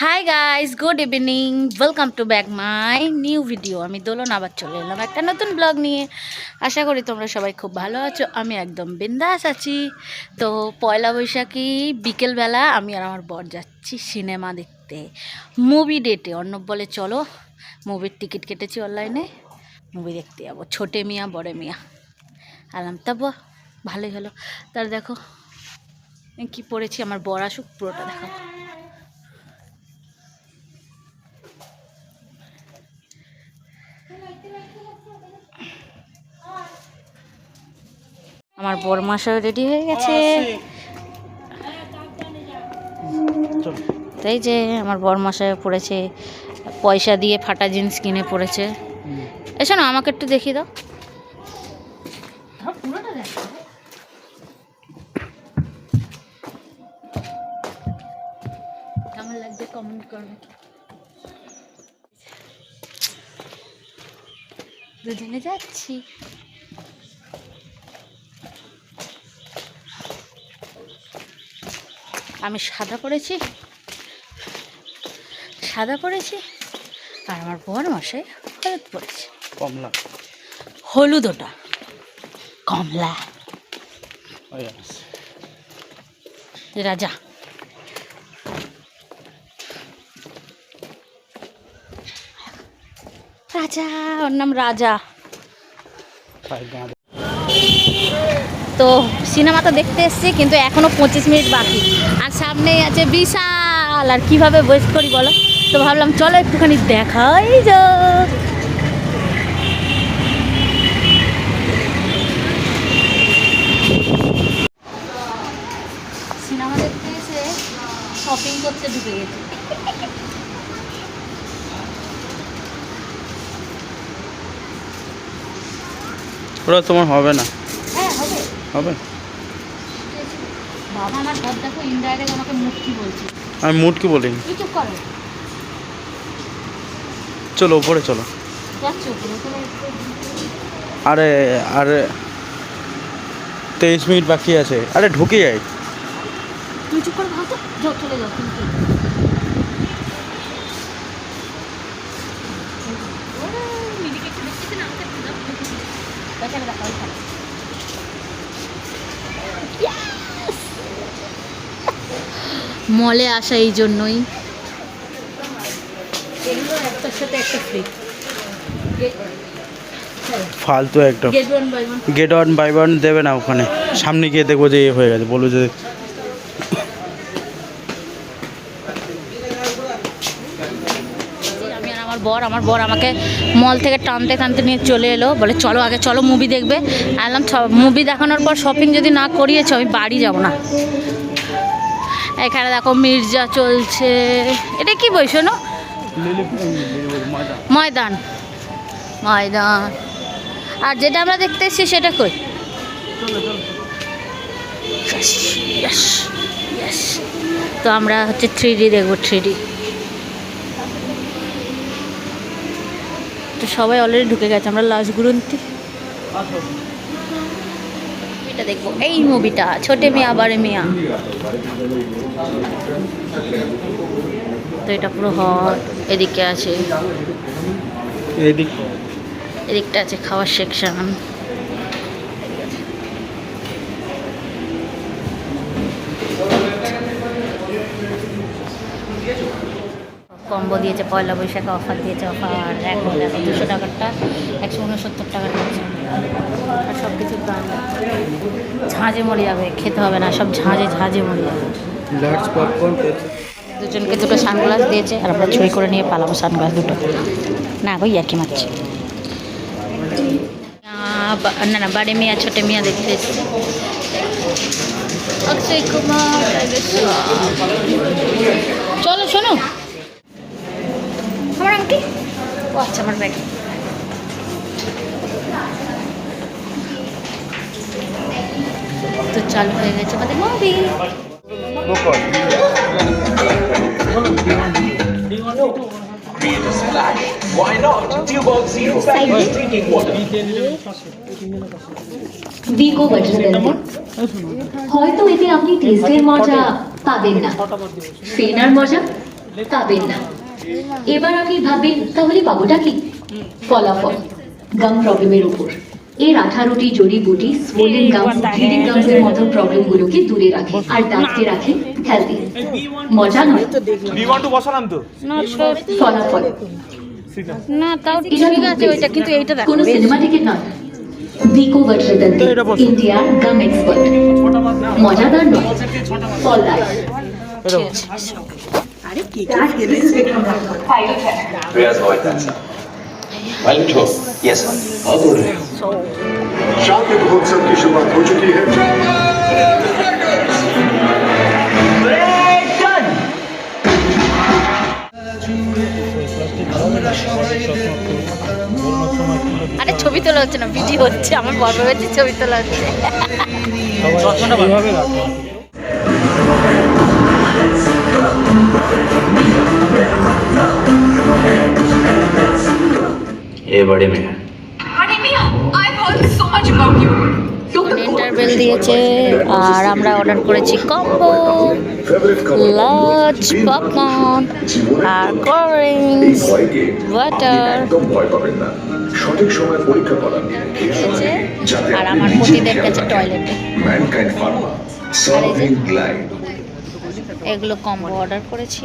Hi guys good evening welcome to back my new video আমি দোলন আবার চলে এলাম একটা নতুন ব্লগ নিয়ে। আশা করি তোমরা সবাই খুব ভালো আছো, আমি একদম বিন্দাস আছি। তো পয়লা বৈশাখী বিকেলবেলা আমি আর আমার বর যাচ্ছি সিনেমা দেখতে। মুভি ডেটে অর্ণব বলে, চলো মুভির টিকিট কেটেছি অনলাইনে মুভি দেখতে যাব, ছোটে মিয়া, বড়ে মিয়া। আলাম তা ভালোই হলো। তার দেখো, কি পড়েছি, আমার বর আসুক, পুরোটা দেখো আমার বর মশাই রেডি হয়ে গেছে। তাই যে আমার বর মশাই পড়েছে পয়সা দিয়ে ফাটা জিন্স কিনে পড়েছে। এসো না আমাকে একটু দেখিয়ে দাও। কেমন লাগছে কমেন্ট করবে? দুজনে যাচ্ছি। আমি সাদা পরেছি। সাদা পরেছি আর আমার বর মাসে হলুদ পরেছে। কমলা। হলুদ ওটা। কমলা। রাজা। রাজা ওর নাম রাজা। তো সিনেমা তো দেখতে এসেছি, কিন্তু এখনও পঁচিশ মিনিট বাকি। আর সামনেই আছে বিশাল, আর কীভাবে ওয়েস্ট করি বলো? তো ভাবলাম, চলো একটুখানি দেখাই যাক। সিনেমা দেখতে শপিং ওটা তোমার হবে না। হবে হবে বাবা আমার ঘর দেখো ইনডাইরেক্ট আমাকে মুক্তি বলছে আমি মুড কি বলিনি তুই চুপ করো চলো চলো উপরে উপরে আরে আরে তেইশ মিনিট বাকি আছে আরে ঢুকে যাই তুই চুপ করে ভাবতো যাও চলে যাও তুমি মলে আসা এই জন্যই। ফালতু একদম গেট ওয়ান বাই ওয়ান দেবে না ওখানে। সামনে গিয়ে দেখব যে এ হয়ে গেছে বলব যে আমি আর আমার বর আমার বর আমাকে মল থেকে টানতে টানতে নিয়ে চলে এলো। বলে চলো আগে চলো মুভি দেখবে। আনলাম মুভি দেখানোর পর শপিং যদি না করিয়েছো আমি বাড়ি যাব না। এখানে দেখো মির্জা চলছে। এটা কি বই, শোনো? ময়দান। ময়দান। আর যেটা আমরা দেখতে এসেছি সেটা কই. তো আমরা হচ্ছে থ্রি ডি দেখব থ্রি ডি তো সবাই অলরেডি ঢুকে গেছে, আমরা লাস্ট গুরুন্তি এটা দেখব। এই মুভিটা ছোটে মিয়া বারে মিয়া। তো এটা পুরো হট এদিকে আছে। এদিকটা আছে খাওয়ার সেকশন কম্বো দিয়েছে পয়লা বৈশাখে অফার দিয়েছে অফার। এখন দুশো টাকারটা একশো উনসত্তর টাকার নিচ্ছে আর সব কিছুর দাম। ঝাঁঝে মরে যাবে খেতে হবে না সব ঝাঁঝে ঝাঁঝে মরে যাবে। দুজনকে দুটো সানগ্লাস দিয়েছে আর আমরা ছুরি করে নিয়ে পালাবো সানগ্লাস দুটো। না ওই একই মারছে। না না বাড়ি মিয়া ছোটে মিয়া দেখতে এসেছি। অক্ষয় কুমার চলো শোনো। আমার আংটি ও আচ্ছা আমার ব্যাগ চালু হয়ে গেছে। আমাদের মুভি হয়তো এতে আপনি টেস্টের মজা পাবেন না। ফেনার মজা পাবেন না। এবার আপনি ভাববেন, তাহলে পাবোটা কি? ফলাফল গাম প্রবলেমের উপর। এর আঠারোটি জড়িবুটি সোলেন গামস ব্লিডিং গামসের মতো প্রবলেমগুলোকে দূরে রাখে আর দাঁতকে রাখে হেলদি মজা নয়? বসালাম তো। না তো ফলাফল। না তাও এটা ঠিক আছে ওইটা কিন্তু এইটা দেখো কোনো। সিনেমা টিকিট নয়। ভিকো বজ্রদন্তি তো এটা বসো। ইন্ডিয়ার গাম এক্সপার্ট মজাদার নয়। ফল life Riyaz boy dancer. Welcome to Yes, sir. शांति महोत्सव की शुरुआत हो चुकी है আরে ছবি তোলা হচ্ছে না ভিডিও হচ্ছে আমার বড় ভেবেছি ছবি তোলা হচ্ছে এইভাবে রাখো এ বাড়ি মেয়ে। ইন্টারভেল দিয়েছে আর আমরা অর্ডার করেছি কম্বো লাচ পপকর্ন আর কোল্ড ওয়াটার সঠিক সময় পরীক্ষা আর আমার প্রতিদের কাছে toilet Mankind Pharma serving glide এগুলো কম্বো অর্ডার করেছি।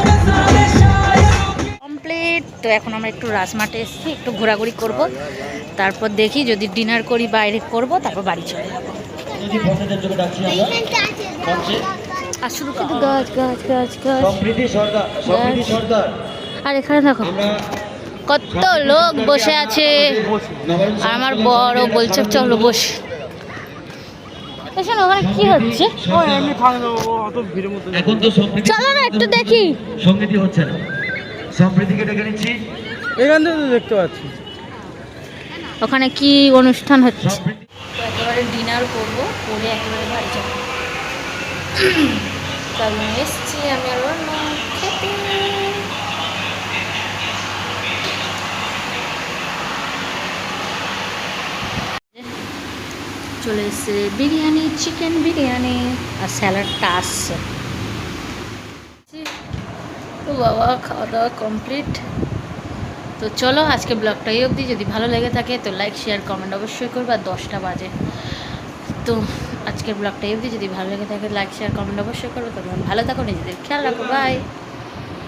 তো এখন আমরা একটু রাজমাঠে এসেছি একটু ঘোরাঘুরি করব। তারপর দেখি যদি ডিনার করি বাইরে করব তারপর বাড়ি চলে যাব। আর কিন্তু গাছ গাছ গাছ। আর এখানে দেখো কত লোক বসে আছে। আর আমার বড় বলছে চলো বস। ওখানে কি হচ্ছে? এমনি থাকবে অত ভিড়ের মধ্যে এখন তো চলো না একটু দেখি। সঙ্গীতি হচ্ছে না। সম্প্রীতিকে ডেকে নিচ্ছি। এখান থেকে দেখতে পাচ্ছি। ওখানে কি অনুষ্ঠান হচ্ছে? একেবারে ডিনার করব করে একেবারে বাড়ি যাব। কারণ এসছি আমি চলে এসছে বিরিয়ানি চিকেন বিরিয়ানি আর স্যালাডটা আসছে। বাবা, খাওয়া দাওয়া কমপ্লিট তো চলো, আজকে ব্লগটাই অবধি। যদি ভালো লেগে থাকে, তো লাইক শেয়ার কমেন্ট অবশ্যই করবে। আর দশটা বাজে। তো আজকের ব্লগটা এই অবধি। যদি ভালো লেগে থাকে লাইক শেয়ার কমেন্ট অবশ্যই করবে। তো ভালো থাকো, নিজেদের খেয়াল রাখো। বাই